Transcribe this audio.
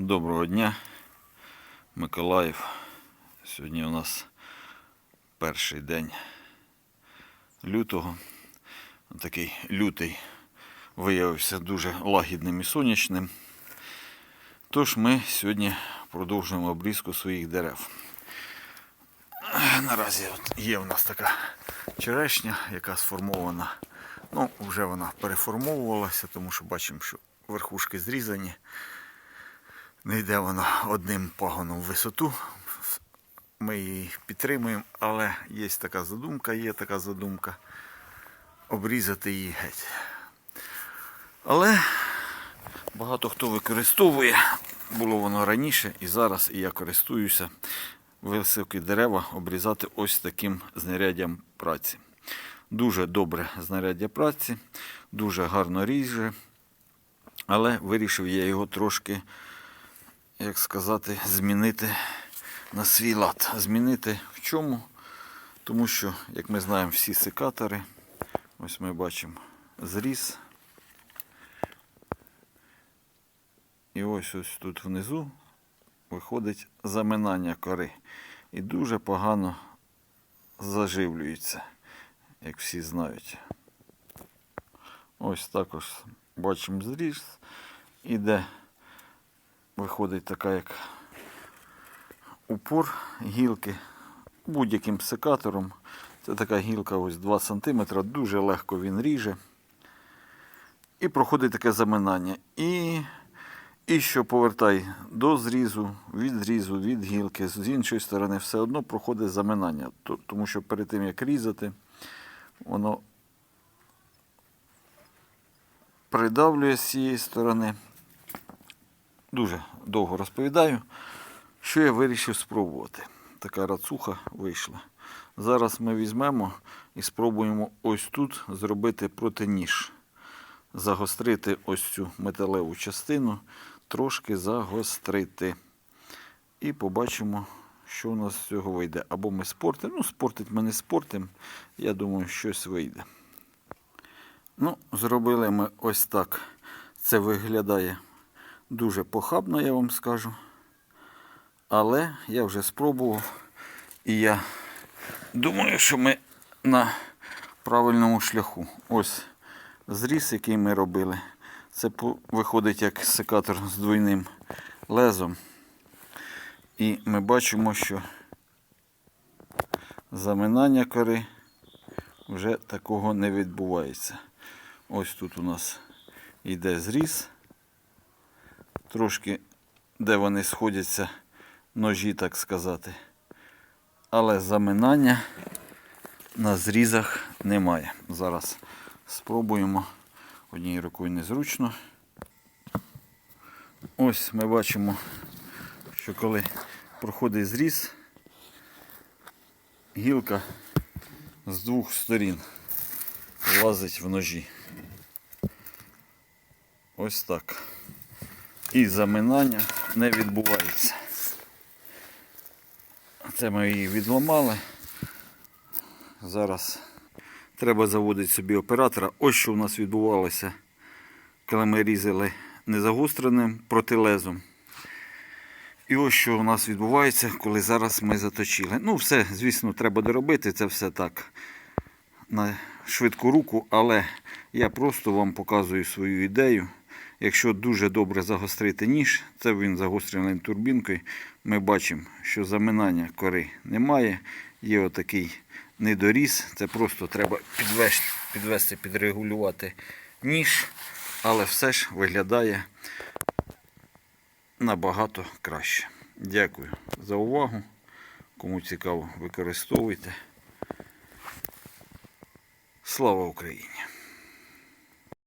Доброго дня, Миколаїв. Сьогодні у нас перший день лютого. Такий лютий виявився дуже лагідним і сонячним. Тож ми сьогодні продовжуємо обрізку своїх дерев. Наразі от є у нас така черешня, яка сформована. Ну, вже вона переформовувалася, тому що бачимо, що верхушки зрізані. Не йде вона одним пагоном в висоту. Ми її підтримуємо, але є така задумка, є така задумка обрізати її геть. Але багато хто використовує, було воно раніше і зараз, і я користуюся високі дерева обрізати ось таким знаряддям праці. Дуже добре знаряддя праці, дуже гарно ріже, але вирішив я його трошки як сказати, змінити на свій лад. Змінити в чому? Тому що, як ми знаємо, всі секатори, ось ми бачимо зріз. І ось ось тут внизу виходить заминання кори. І дуже погано заживлюється, як всі знають. Ось також бачимо зріз. Іде виходить така як упор гілки будь-яким секатором. Це така гілка ось 2 см, дуже легко він ріже. І проходить таке заминання. І, і що повертай до зрізу, від зрізу, від гілки, з іншої сторони, все одно проходить заминання. Тому що перед тим як різати, воно придавлює з цієї сторони дуже довго розповідаю, що я вирішив спробувати. Така рацуха вийшла. Зараз ми візьмемо і спробуємо ось тут зробити протиніж. Загострити ось цю металеву частину, трошки загострити. І побачимо, що у нас з цього вийде. Або ми спортимо. Ну, спортить ми не спортимо. Я думаю, щось вийде. Ну, зробили ми ось так. Це виглядає дуже похабно, я вам скажу. Але я вже спробував. І я думаю, що ми на правильному шляху. Ось зріз, який ми робили. Це виходить як секатор з двойним лезом. І ми бачимо, що заминання кори вже такого не відбувається. Ось тут у нас йде зріз трошки, де вони сходяться, ножі, так сказати. Але заминання на зрізах немає. Зараз спробуємо. Однією рукою незручно. Ось ми бачимо, що коли проходить зріз, гілка з двох сторін влазить в ножі. Ось так і заминання не відбувається. Це ми її відламали. Зараз треба заводити собі оператора. Ось що у нас відбувалося, коли ми різали незагостреним протилезом. І ось що у нас відбувається, коли зараз ми заточили. Ну, все, звісно, треба доробити, це все так на швидку руку, але я просто вам показую свою ідею. Якщо дуже добре загострити ніж, це він загострений турбінкою, ми бачимо, що заминання кори немає. Є отакий недоріз. Це просто треба підвести, підвести, підрегулювати ніж, але все ж виглядає набагато краще. Дякую за увагу. Кому цікаво, використовуйте. Слава Україні!